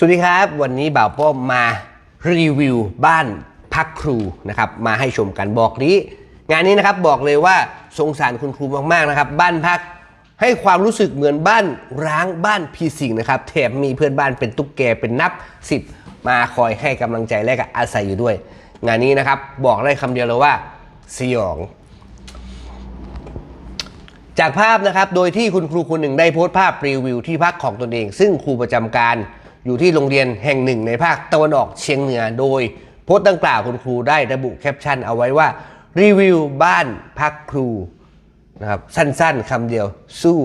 สวัสดีครับ วันนี้บ่าวป้อมมารีวิวบ้านพักครูนะครับมาให้ชมกันบอกนี้ งานนี้นะครับบอกเลยว่าสงสารคุณครูมากๆนะครับ บ้านพักให้ความรู้สึกเหมือนบ้านร้างบ้านพีสิงนะครับแถมมีเพื่อนบ้านเป็นตุ๊กแกเป็นนับสิบมาคอยให้กำลังใจและก็อาศัยอยู่ด้วย งานนี้นะครับบอกได้คำเดียวเลยว่าสยอง จากภาพนะครับโดยที่คุณครูคนหนึ่งได้โพสต์ภาพรีวิวที่พักของตนเอง ซึ่งครูประจำการ อยู่ที่โรงเรียนแห่งหนึ่งในภาคตะวันออกเชียงเหนือโดยโพสต์ดังกล่าวคุณครูได้ระบุแคปชั่นเอาไว้ว่า รีวิวบ้านพักครูนะครับสั้นๆคำเดียวสู้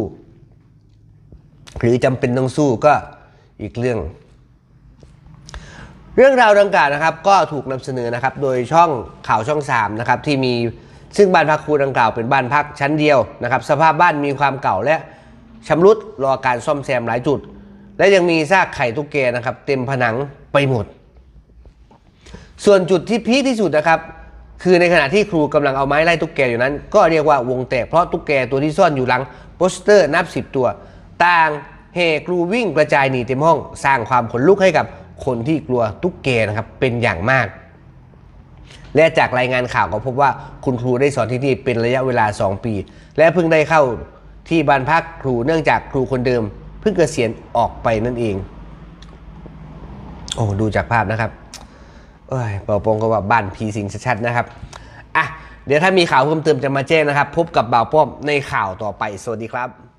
หรือจำเป็นต้องสู้ก็อีกเรื่อง เรื่องราวดังกล่าวนะครับก็ถูกนำเสนอนะครับ โดยช่องข่าวช่อง3นะครับที่มีซึ่งบ้านพักครูดังกล่าวเป็นบ้านพักชั้นเดียวนะครับ สภาพบ้านมีความเก่าและชำรุดรอการซ่อมแซมหลายจุด และยังมีซากไข่ตุ๊กแกนะครับ เต็มผนังไปหมด ส่วนจุดที่พีคที่สุดนะครับ คือในขณะที่ครูกำลังเอาไม้ไล่ตุ๊กแกอยู่นั้น ก็เรียกว่าวงแตกเพราะตุ๊กแกตัวที่ซ่อนอยู่หลังโปสเตอร์นับสิบตัว ต่างเฮครูวิ่งกระจายหนีเต็มห้อง สร้างความขนลุกให้กับคนที่กลัวตุ๊กแกนะครับเป็นอย่างมากและจากรายงานข่าวก็พบว่าคุณครูได้สอนที่นี่เป็นระยะเวลา 2 ปี และเพิ่งได้เข้าที่บ้านพักครูเนื่องจากครูคนเดิม เพิ่งเกษียณออกไปนั่นเอง โอ้ดูจากภาพนะครับเอ้ยเป่าปงก็ว่าบ้านผีสิงชัดๆนะครับอะเดี๋ยวถ้ามีข่าวเพิ่มเติมจะมาแจ้งนะครับ พบกับบ่าวป้อมในข่าวต่อไป สวัสดีครับ